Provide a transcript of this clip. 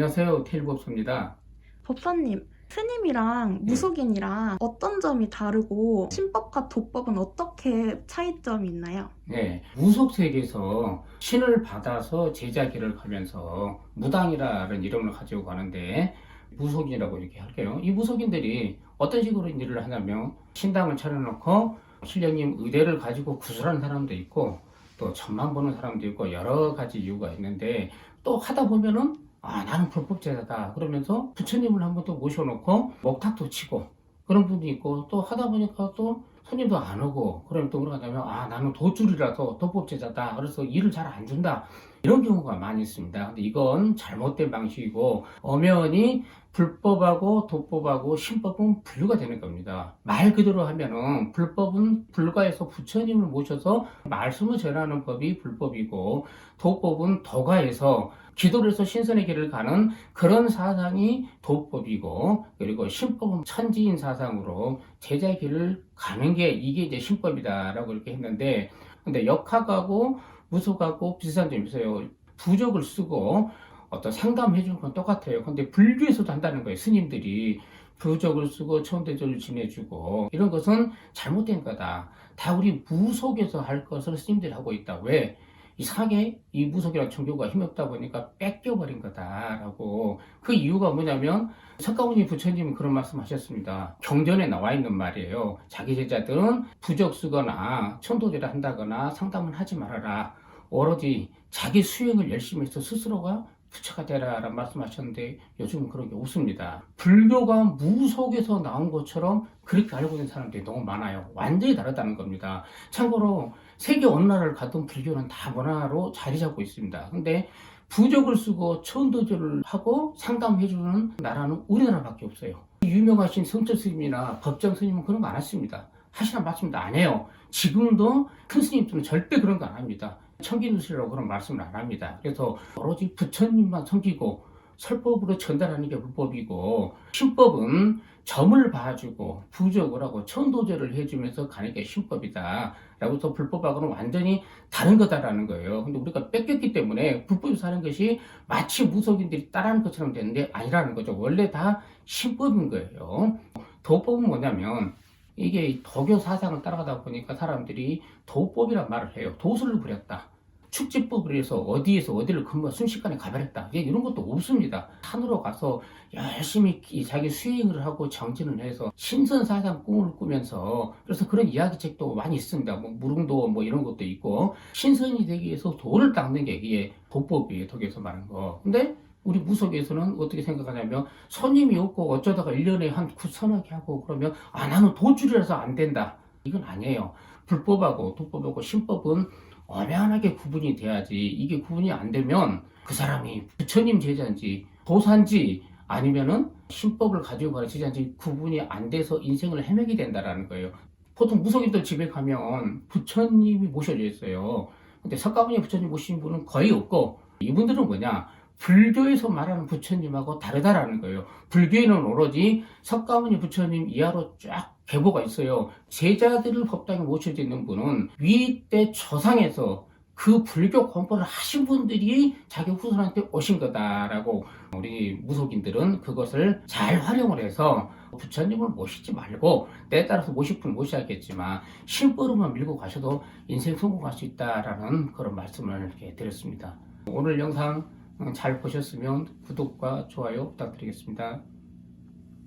안녕하세요. 테일법사입니다. 법사님, 스님이랑 무속인이랑 어떤 점이 다르고 신법과 도법은 어떻게 차이점이 있나요? 네, 무속 세계에서 신을 받아서 제자기를 가면서 무당이라는 이름을 가지고 가는데 무속인이라고 이렇게 할게요. 이 무속인들이 어떤 식으로 일을 하냐면 신당을 차려놓고 신령님 의대를 가지고 구슬하는 사람도 있고 또 천만 보는 사람도 있고 여러 가지 이유가 있는데 또 하다 보면은 아 나는 불법제자다. 그러면서 부처님을 한번 또 모셔놓고 목탁도 치고 그런 분도 있고 또 하다 보니까 또 손님도 안 오고 그러면 또 그러가 되면 아 나는 도줄이라서 도법제자다. 그래서 일을 잘 안 준다. 이런 경우가 많이 있습니다. 근데 이건 잘못된 방식이고 엄연히 불법하고 도법하고 신법은 분류가 되는 겁니다. 말 그대로 하면은 불법은 불가에서 부처님을 모셔서 말씀을 전하는 법이 불법이고 도법은 도가에서 기도를 해서 신선의 길을 가는 그런 사상이 도법이고 그리고 신법은 천지인 사상으로 제자의 길을 가는 게 이게 이제 신법이다라고 이렇게 했는데 근데 역학하고 무속하고 비슷한 점이 있어요. 부적을 쓰고 어떤 상담해 주는 건 똑같아요. 근데 불교에서도 한다는 거예요. 스님들이 부적을 쓰고 천대절을 지내주고 이런 것은 잘못된 거다. 다 우리 무속에서 할 것을 스님들이 하고 있다. 왜? 이상하게 이 무속이라는 종교가 힘없다 보니까 뺏겨버린 거다라고 그 이유가 뭐냐면 석가모니 부처님은 그런 말씀 하셨습니다. 경전에 나와 있는 말이에요. 자기 제자들은 부적 쓰거나 천도제를 한다거나 상담을 하지 말아라. 오로지 자기 수행을 열심히 해서 스스로가 부처가 되라라는 말씀하셨는데 요즘은 그런 게 없습니다. 불교가 무속에서 나온 것처럼 그렇게 알고 있는 사람들이 너무 많아요. 완전히 다르다는 겁니다. 참고로 세계 어느 나라를 가든 불교는 다 문화로 자리 잡고 있습니다. 근데 부적을 쓰고 천도제를 하고 상담해주는 나라는 우리나라밖에 없어요. 유명하신 성철 스님이나 법정 스님은 그런 거안 하십니다. 하시나 말씀도 안 해요. 지금도 큰 스님들은 절대 그런 거 안 합니다. 청기누시라고 그런 말씀을 안 합니다. 그래서 오로지 부처님만 섬기고 설법으로 전달하는 게 불법이고 신법은 점을 봐주고 부적을 하고 천도제를 해주면서 가는 게 신법이다. 라고 해서 불법하고는 완전히 다른 거다라는 거예요. 근데 우리가 뺏겼기 때문에 불법에서 하는 것이 마치 무속인들이 따라하는 것처럼 되는데 아니라는 거죠. 원래 다 신법인 거예요. 도법은 뭐냐면 이게 도교 사상을 따라가다 보니까 사람들이 도법이란 말을 해요. 도술을 부렸다. 축지법을 해서 어디에서 어디를 근무 순식간에 가버렸다. 예, 이런 것도 없습니다. 산으로 가서 열심히 이 자기 수행을 하고 정진을 해서 신선 사상 꿈을 꾸면서 그래서 그런 이야기책도 많이 있습니다. 뭐 무릉도 뭐 이런 것도 있고 신선이 되기 위해서 돌을 닦는 게 이게 도법이에요. 독에서 말하는 거. 근데 우리 무속에서는 어떻게 생각하냐면 손님이 없고 어쩌다가 1년에 한 서너 개 하고 그러면 아 나는 도줄이라서 안 된다. 이건 아니에요. 불법하고 도법하고 신법은 엄연하게 구분이 돼야지 이게 구분이 안 되면 그 사람이 부처님 제자인지 도사인지 아니면은 신법을 가지고 가르치자인지 구분이 안 돼서 인생을 헤매게 된다라는 거예요. 보통 무속인들 집에 가면 부처님이 모셔져 있어요. 근데 석가모니 부처님 모신 분은 거의 없고 이분들은 뭐냐 불교에서 말하는 부처님하고 다르다라는 거예요. 불교에는 오로지 석가모니 부처님 이하로 쫙 계보가 있어요. 제자들을 법당에 모셔져 있는 분은 위때 조상에서 그 불교 공부를 하신 분들이 자기 후손한테 오신 거다라고 우리 무속인들은 그것을 잘 활용을 해서 부처님을 모시지 말고 때에 따라서 모실 분 모셔야겠지만 신버릇만 밀고 가셔도 인생 성공할 수 있다라는 그런 말씀을 이렇게 드렸습니다. 오늘 영상 잘 보셨으면 구독과 좋아요 부탁드리겠습니다.